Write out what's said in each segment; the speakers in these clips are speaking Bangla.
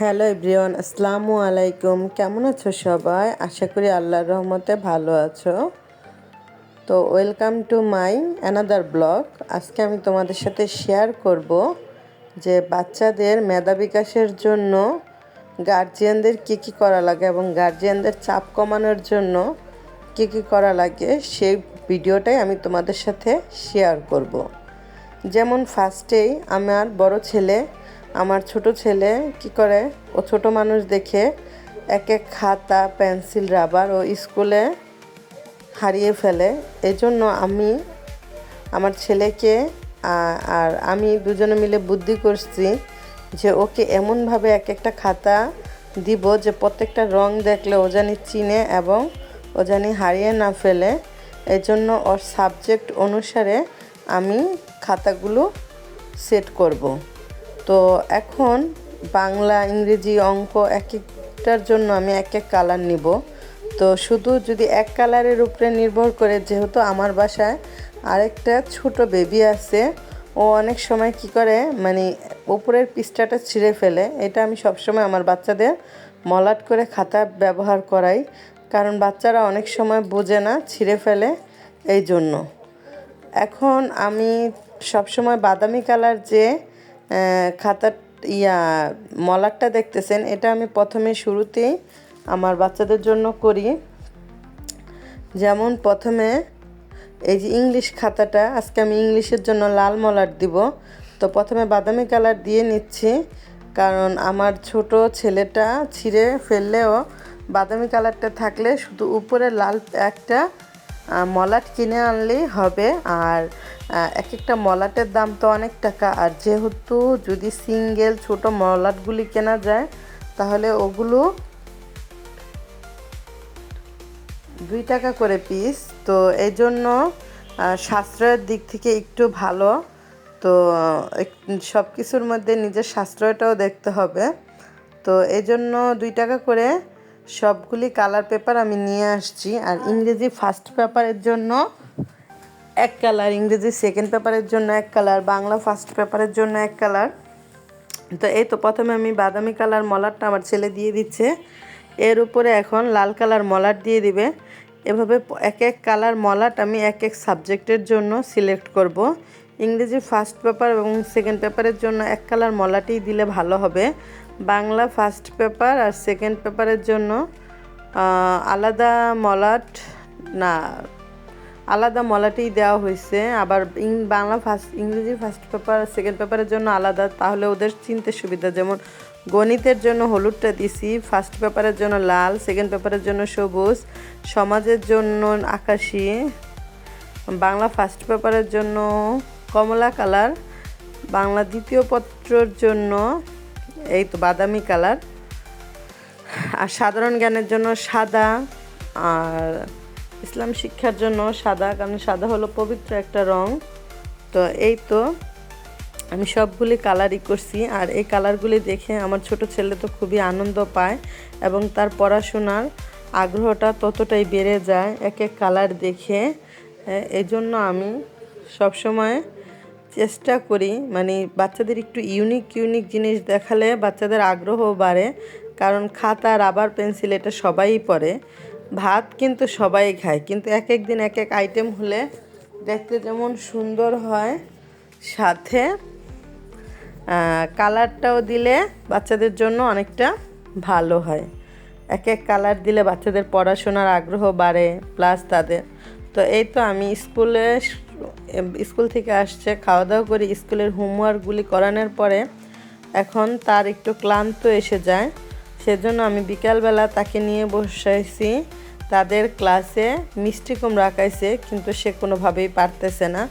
হ্যালো এভরিওয়ান, আসসালামু আলাইকুম। কেমন আছো সবাই? আশা করি আল্লাহর রহমতে ভালো আছো। তো welcome to my another blog. আজকে আমি তোমাদের সাথে শেয়ার করব যে বাচ্চাদের মেধা বিকাশের জন্য গার্জিয়ানদের কী কী করা লাগে এবং গার্জিয়ানদের চাপ কমানোর জন্য কী কী করা লাগে, সেই ভিডিওটাই আমি তোমাদের সাথে শেয়ার করব। যেমন ফার্স্টেই আমার বড় ছেলে আমার ছোট ছেলে কি করে? ও ছোট মানুষ দেখে এক এক খাতা, পেন্সিল, রাবার ও স্কুলে হারিয়ে ফেলে। এই জন্য আমি, আমার ছেলেকে আর আমি দুজনে মিলে বুদ্ধি করছি যে ওকে এমনভাবে এক একটা খাতা দিব যে প্রত্যেকটা রং দেখলে ও জানি চিনে এবং ও জানি হারিয়ে না ফেলে। এই জন্য ওর সাবজেক্ট অনুসারে আমি খাতাগুলো সেট করব। তো এখন বাংলা, ইংরেজি অঙ্ক এক একটার জন্য আমি এক এক কালার নিব। তো শুধু যদি এক কালারের উপরে নির্ভর করে, যেহেতু আমার বাসায় আরেকটা ছোট বেবি আছে, ও অনেক সময় কি করে মানে উপরের পৃষ্ঠাটা ছিঁড়ে ফেলে। এটা আমি সবসময় আমার বাচ্চাদের মলাট করে খাতা ব্যবহার করাই, কারণ বাচ্চারা অনেক সময় বোঝে না ছিঁড়ে ফেলে এই জন্য এখন আমি সবসময় বাদামি কালার যে খাতা ইয়া মলারটা দেখতেছেন, এটা আমি প্রথমে শুরুতেই আমার বাচ্চাদের জন্য করি। যেমন প্রথমে এই যে ইংলিশ খাতাটা, আজকে আমি ইংলিশের জন্য লাল মলার দিব। তো প্রথমে বাদামি কালার দিয়ে নিচ্ছি, কারণ আমার ছোট ছেলেটা ছিঁড়ে ফেললেও বাদামি কালারটা থাকলে শুধু উপরে লাল একটা মলাট কিনে আনলেই হবে। আর এক একটা মলাটের দাম তো অনেক টাকা। আর যেহেতু যদি সিঙ্গেল ছোট মলাটগুলি কেনা যায়, তাহলে ওগুলো দুই টাকা করে পিস তো এই জন্য সাশ্রয়ের দিক থেকে একটু ভালো। তো সব কিছুর মধ্যে নিজের সাশ্রয়টাও দেখতে হবে। তো এই জন্য দুই টাকা করে সবগুলি কালার পেপার আমি নিয়ে আসছি। আর ইংরেজি ফার্স্ট পেপারের জন্য এক কালার, ইংরেজি সেকেন্ড পেপারের জন্য এক কালার, বাংলা ফার্স্ট পেপারের জন্য এক কালার। তো এই তো প্রথমে আমি বাদামি কালার মলারটা আমার ছেলে দিয়ে দিচ্ছে। এর উপরে এখন লাল কালার মলার দিয়ে দিবে। এভাবে এক এক কালার মলাট আমি এক এক সাবজেক্টের জন্য সিলেক্ট করব। ইংরেজি ফার্স্ট পেপার এবং সেকেন্ড পেপারের জন্য এক কালার মলাটেই দিলে ভালো হবে। বাংলা ফার্স্ট পেপার আর সেকেন্ড পেপারের জন্য আলাদা মলাট, না আলাদা মলাটেই দেওয়া হয়েছে। আবার বাংলা ফার্স্ট ইংরেজি ফার্স্ট পেপার, সেকেন্ড পেপারের জন্য আলাদা। তাহলে ওদের চিনতে সুবিধা, যেমন গণিতের জন্য হলুদটা দিছি, ফার্স্ট পেপারের জন্য লাল, সেকেন্ড পেপারের জন্য সবুজ, সমাজের জন্য আকাশি, বাংলা ফার্স্ট পেপারের জন্য কমলা কালার, বাংলা দ্বিতীয় পত্রর জন্য এই তো বাদামি কালার, আর সাধারণ জ্ঞানের জন্য সাদা, আর ইসলাম শিক্ষার জন্য সাদা, কারণ সাদা হলো পবিত্র একটা রং। তো এই তো, আমি সবগুলি কালারই করছি, আর এই কালারগুলি দেখে আমার ছোট ছেলে তো খুবই আনন্দ পায়, এবং তার পড়াশোনার আগ্রহটা ততটাই বেড়ে যায়, এক এক কালার দেখে। এই জন্য আমি সবসময় চেষ্টা করি মানে বাচ্চাদের একটু ইউনিক ইউনিক জিনিস দেখালে বাচ্চাদের আগ্রহ বাড়ে, কারণ খাতা রাবার পেন্সিল এটা সবাই পড়ে। ভাত কিন্তু সবাই খায়, কিন্তু এক এক দিন এক এক আইটেম হলে দেখতে যেমন সুন্দর হয়। সাথে কালারটাও দিলে বাচ্চাদের জন্য অনেকটা ভালো হয়। এক এক কালার দিলে বাচ্চাদের পড়াশোনার আগ্রহ বাড়ে প্লাস তাদের। তো এই তো আমি স্কুলে স্কুল থেকে আসছে, খাওয়া দাওয়া করে স্কুলের হোমওয়ার্কগুলি করানোর পরে এখন তার একটু ক্লান্ত এসে যায়। সেজন্য আমি বিকালবেলা তাকে নিয়ে বসাইছি। তাদের ক্লাসে মিষ্টি কুমড়া আঁকাইছে কিন্তু সে কোনোভাবেই পারতেছে না।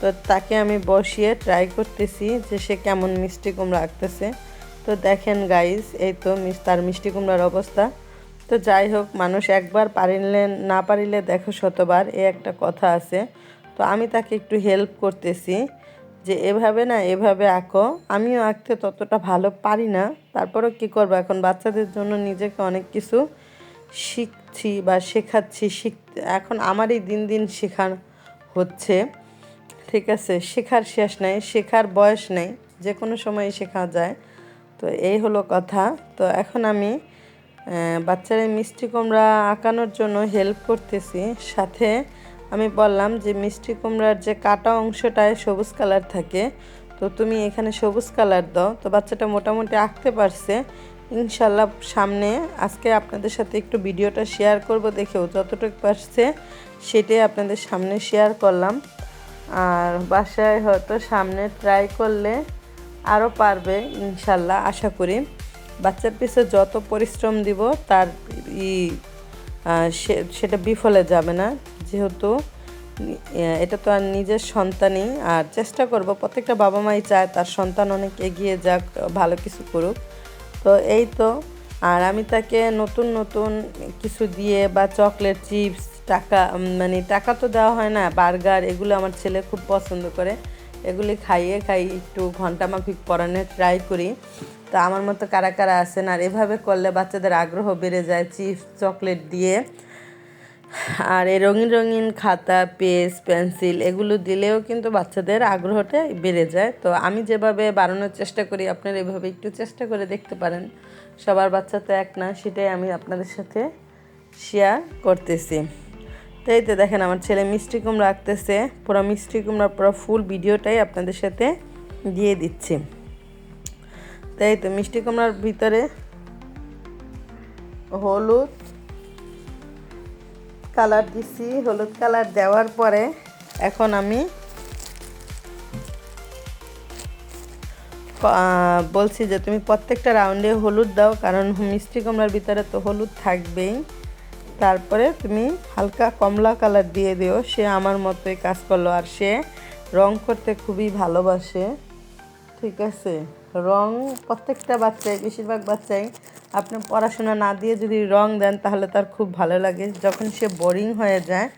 তো তাকে আমি বসিয়ে ট্রাই করতেছি যে সে কেমন মিষ্টি কুমড়া আঁকতেছে। তো দেখেন গাইজ এই তো তার মিষ্টি কুমড়ার অবস্থা। তো যাই হোক, মানুষ একবার পারিলে না পারিলে দেখো শতবার, এ একটা কথা আছে। তো আমি তাকে একটু হেল্প করতেছি। যে এভাবে না, এভাবে আঁকো। আমিও আঁকতে ততটা ভালো পারি না। তারপরও কী করব? এখন বাচ্চাদের জন্য নিজেকে অনেক কিছু শিখছি বা শেখাচ্ছি শিখ এখন আমারই দিন দিন শেখার হচ্ছে। ঠিক আছে, শেখার শেষ নেই, শেখার বয়স নেই যে কোনো সময় শেখা যায়। তো এই হলো কথা। তো এখন আমি বাচ্চারা মিষ্টি কুমড়া আঁকানোর জন্য হেল্প করতেছি। সাথে আমি বললাম যে মিষ্টি কুমড়ার যে কাটা অংশটায় সবুজ কালার থাকে, তো তুমি এখানে সবুজ কালার দাও। তো বাচ্চাটা মোটামুটি আঁকতে পারছে। ইনশাল্লাহ সামনে আজকে আপনাদের সাথে একটু ভিডিওটা শেয়ার করব দেখেও যতটুকু পারছে সেটাই আপনাদের সামনে শেয়ার করলাম। আর বাসায় হয়তো সামনে ট্রাই করলে আরও পারবে ইনশাল্লাহ, আশা করি। বাচ্চার পিছে যত পরিশ্রম দিব তার ই সেটা বিফলে যাবে না। যেহেতু এটা তো আর নিজের সন্তানই, আর চেষ্টা করব, প্রত্যেকটা বাবা মাই চায় তার সন্তান অনেক এগিয়ে যাক, ভালো কিছু করুক। তো এই তো, আর আমি তাকে নতুন নতুন কিছু দিয়ে বা চকলেট, চিপস, টাকা মানে টাকা তো দেওয়া হয় না, বার্গার এগুলো আমার ছেলে খুব পছন্দ করে, এগুলি খাইয়ে খাই একটু ঘণ্টা মাফিক পরানোর ট্রাই করি। তো আমার মতো কারা কারা আছেন, আর এভাবে করলে বাচ্চাদের আগ্রহ বেড়ে যায়, চিপস, চকলেট দিয়ে। আর এই রঙিন রঙিন খাতা, পেজ, পেন্সিল এগুলো দিলেও কিন্তু বাচ্চাদের আগ্রহটা বেড়ে যায়। তো আমি যেভাবে বাড়ানোর চেষ্টা করি, আপনারা এভাবে একটু চেষ্টা করে দেখতে পারেন। সবার বাচ্চা তো এক না, সেটাই আমি আপনাদের সাথে শেয়ার করতেছি। তো এই তো দেখেন, আমার ছেলে মিষ্টি কুমড়া আঁকতেছে। পুরো মিষ্টি কুমড়া পুরো ফুল ভিডিওটাই আপনাদের সাথে দিয়ে দিচ্ছি। তো এই তো মিষ্টি কুমড়ার ভিতরে হলুদ কালার দিছি, হলুদ কালার দেওয়ার পরে এখন আমি বলছি যে তুমি প্রত্যেকটা রাউন্ডে হলুদ দাও, কারণ মিষ্টি কমলার ভিতরে তো হলুদ থাকবেই। তারপরে তুমি হালকা কমলা কালার দিয়ে দিও, সে আমার মতোই কাজ করল। আর সে রং করতে খুবই ভালোবাসে। ঠিক আছে? রং প্রত্যেকটা বাচ্চাই, বেশিরভাগ বাচ্চাই আপনি পড়াশোনা না দিয়ে যদি রং দেন, তাহলে তার খুব ভালো লাগে। যখন সে বোরিং হয়ে যায়,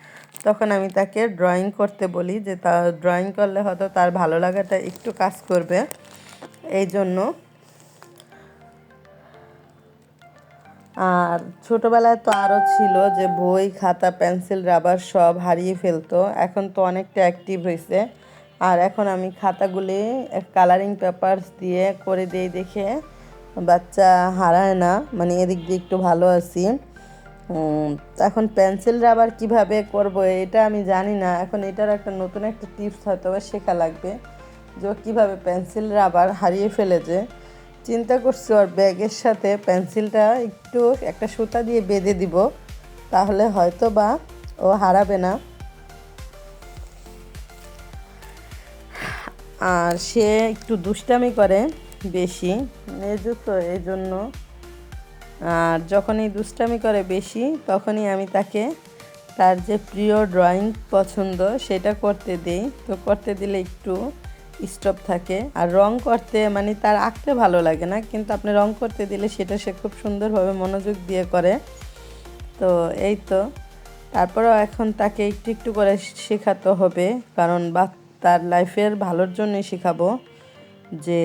তখন আমি তাকে ড্রয়িং করতে বলি যে তা ড্রয়িং করলে হয়তো তার ভালো লাগাটা একটু কাজ করবে। এই জন্য আর ছোটোবেলায় তো আরও ছিল যে বই, খাতা, পেন্সিল, রাবার সব হারিয়ে ফেলতো। এখন তো অনেকটা অ্যাক্টিভ হয়েছে আর এখন আমি খাতাগুলি কালারিং পেপারস দিয়ে করে দিই দেখে। বাচ্চা হারায় না মানে এদিক দিয়ে একটু ভালো আছি। এখন পেন্সিল রাবার কীভাবে করব এটা আমি জানি না। এখন এটার একটা নতুন একটা টিপস হয়তো বা শেখা লাগবে, যে কীভাবে পেন্সিল রাবার হারিয়ে ফেলেছে। চিন্তা করছি ওর ব্যাগের সাথে পেন্সিলটা একটু একটা সুতা দিয়ে বেঁধে দিব, তাহলে হয়তো বা ও হারাবে না। আর সে একটু দুষ্টামি করে। বেশি মেজুক তো, এই জন্য। আর যখনই দুষ্টামি করে বেশি, তখনই আমি তাকে তার যে প্রিয় ড্রয়িং পছন্দ, সেটা করতে দিই। তো করতে দিলে একটু স্টপ থাকে। আর রং করতে মানে তার আঁকতে ভালো লাগে না, কিন্তু আপনি রং করতে দিলে সেটা সে খুব সুন্দরভাবে মনোযোগ দিয়ে করে। তো এই তো। তারপরেও এখন তাকে একটু একটু করে শেখাতে হবে, কারণ বা, তার লাইফের ভালোর জন্যই শেখাবো যে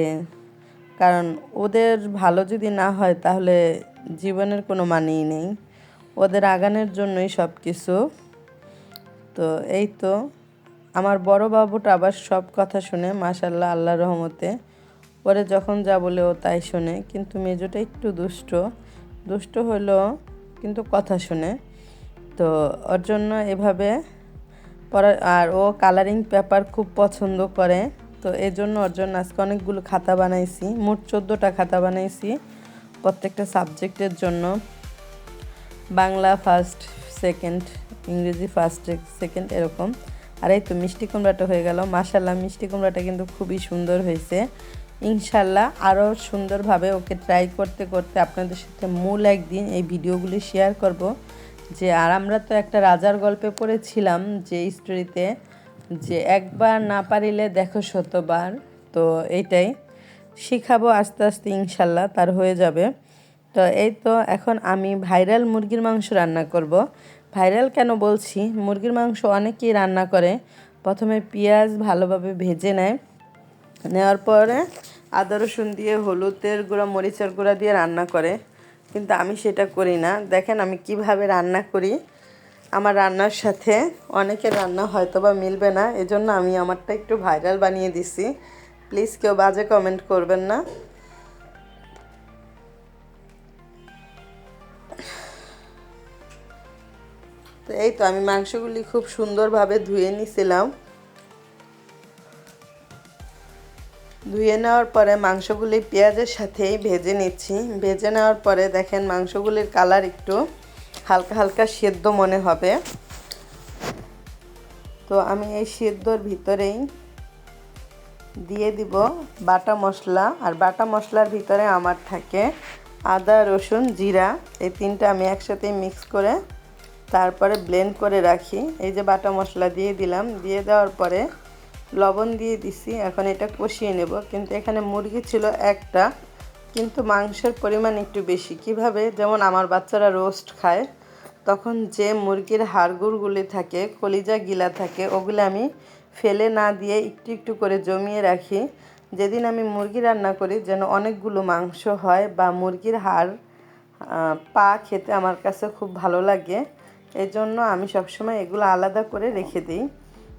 কারণ ওদের ভালো যদি না হয় তাহলে জীবনের কোনো মানেই নেই। ওদের আগানের জন্যই সব কিছু তো এই তো, আমার বড় বাবুটা আবার সব কথা শুনে মাশাল্লাহ আল্লাহ রহমতে পরে যখন যা বলে ও তাই শোনে। কিন্তু মেজোটা একটু দুষ্ট। দুষ্ট হলেও কিন্তু কথা শুনে। তো ওর জন্য এভাবে পড়া আর ও কালারিং পেপার খুব পছন্দ করে। তো এই জন্য ওর জন্য আজকে অনেকগুলো খাতা বানাইছি। মোট চোদ্দোটা খাতা বানাইছি প্রত্যেকটা সাবজেক্টের জন্য। বাংলা ফার্স্ট সেকেন্ড ইংরেজি ফার্স্ট সেকেন্ড এরকম। আর এই তো মিষ্টি কুমড়াটা হয়ে গেল। মাশাল্লাহ মিষ্টি কুমড়াটা কিন্তু খুবই সুন্দর হয়েছে। ইনশাল্লাহ আরও সুন্দরভাবে ওকে ট্রাই করতে করতে আপনাদের সাথে মূল একদিন এই ভিডিওগুলি শেয়ার করব। যে, আর আমরা তো একটা রাজার গল্পে পড়েছিলাম যে স্টোরিতে যে একবার না পারিলে দেখো শতবার, তো এইটাই। শিখাবো আস্তে আস্তে ইনশাল্লাহ, তার হয়ে যাবে। তো এই তো এখন আমি ভাইরাল মুরগির মাংস রান্না করব। ভাইরাল কেন বলছি? মুরগির মাংস অনেকেই রান্না করে। প্রথমে পেঁয়াজ ভালোভাবে ভেজে নেয়। নেওয়ার পরে আদা, রসুন দিয়ে হলুদের গুঁড়া, মরিচের গুঁড়া দিয়ে রান্না করে। কিন্তু আমি সেটা করি না। দেখেন আমি কীভাবে রান্না করি। আমার রান্নার সাথে অনেকের রান্না হয়তো বা মিলবে না, এজন্য আমি আমারটা একটু ভাইরাল বানিয়ে দিছি। প্লিজ কেউ বাজে কমেন্ট করবেন না। তো এই তো আমি মাংসগুলি খুব সুন্দরভাবে ধুয়ে নিছিলাম। ধুয়ে নেওয়ার পরে মাংসগুলি পেঁয়াজের সাথেই ভেজে নিচ্ছি। ভেজে নেওয়ার পরে দেখেন মাংসগুলির কালার একটু হালকা হালকা সেদ্ধ মনে হবে। তো আমি এই সেদ্ধর ভিতরেই দিয়ে দিব বাটা মশলা। আর বাটা মশলার ভিতরে আমার থাকে আদা, রসুন, জিরা। এই তিনটা আমি একসাথে মিক্স করে তারপরে ব্লেন্ড করে রাখি। এই যে বাটা মশলা দিয়ে দিলাম, দিয়ে দেওয়ার পরে লবণ দিয়ে দিছি। এখন এটা কষিয়ে নেব। কিন্তু এখানে মুরগি ছিল একটা, কিন্তু মাংসের পরিমাণ একটু বেশি। কীভাবে? যেমন আমার বাচ্চারা রোস্ট খায় তখন যে মুরগির হাড়গুড়গুলি থাকে, কলিজা গিলা থাকে, ওগুলো আমি ফেলে না দিয়ে একটু একটু করে জমিয়ে রাখি। যেদিন আমি মুরগি রান্না করি, যেন অনেকগুলো মাংস হয় বা মুরগির হাড় পা খেতে আমার কাছে খুব ভালো লাগে। এই জন্য আমি সবসময় এগুলো আলাদা করে রেখে দিই।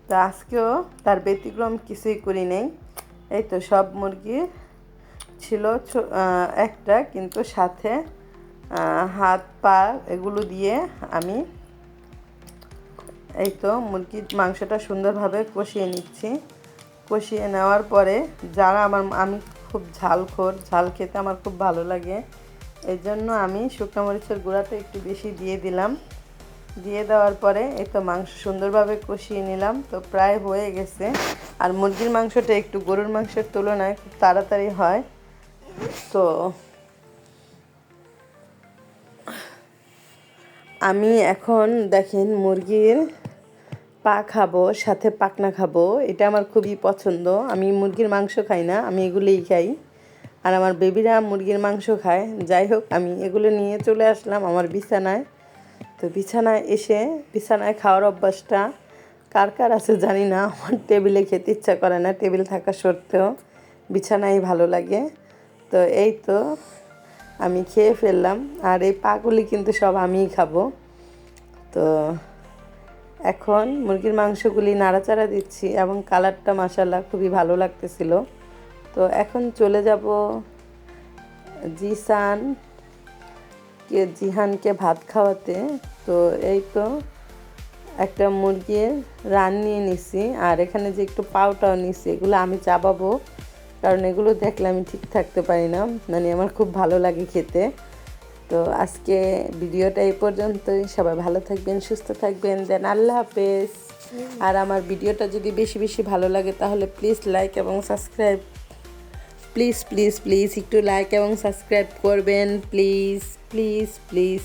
তো আজকেও তার ব্যতিক্রম কিছুই করি নেই। এই তো সব মুরগি ছিল একটা, কিন্তু সাথে হাত, পা এগুলো দিয়ে আমি এই তো মুরগির মাংসটা সুন্দরভাবে কষিয়ে নিচ্ছি। কষিয়ে নেওয়ার পরে যারা আমার, আমি খুব ঝালখোর, ঝাল খেতে আমার খুব ভালো লাগে। এই জন্য আমি শুকনো মরিচের গুঁড়াটা একটু বেশি দিয়ে দিলাম। দিয়ে দেওয়ার পরে এই তো মাংস সুন্দরভাবে কষিয়ে নিলাম। তো প্রায় হয়ে গেছে। আর মুরগির মাংসটা একটু গরুর মাংসের তুলনায় খুব তাড়াতাড়ি হয়। তো আমি এখন দেখেন মুরগির পা খাব, সাথে পাকনা খাব। এটা আমার খুবই পছন্দ। আমি মুরগির মাংস খাই না, আমি এগুলোই খাই। আর আমার বেবিরা মুরগির মাংস খায়। যাই হোক, আমি এগুলো নিয়ে চলে আসলাম আমার বিছানায়। তো বিছানায় এসে, বিছানায় খাওয়ার অভ্যাসটা কার কার আছে জানি না। আমার টেবিলে খেতে ইচ্ছা করে না, টেবিল থাকা সত্ত্বেও বিছানায় ভালো লাগে। তো এই তো আমি খেয়ে ফেললাম, আর এই পাগুলি কিন্তু সব আমিই খাব। তো এখন মুরগির মাংসগুলি নাড়াচাড়া দিচ্ছি এবং কালারটা মাসাল্লা খুবই ভালো লাগতেছিল। তো এখন চলে যাব জিসান কে জিহানকে ভাত খাওয়াতে। তো এই তো একটা মুরগির রান নিয়ে নিছি, আর এখানে যে একটু পাউটাও নিছি, এগুলো আমি চাবাবো। কারণ এগুলো দেখলে আমি ঠিক থাকতে পারি না। মানে আমার খুব ভালো লাগে খেতে। তো আজকে ভিডিওটা এই পর্যন্তই। সবাই ভালো থাকবেন সুস্থ থাকবেন। দেন আল্লাহ হাফেজ। আর আমার ভিডিওটা যদি বেশি বেশি ভালো লাগে তাহলে প্লিজ লাইক এবং সাবস্ক্রাইব প্লিজ প্লিজ প্লিজ একটু লাইক এবং সাবস্ক্রাইব করবেন। Please please please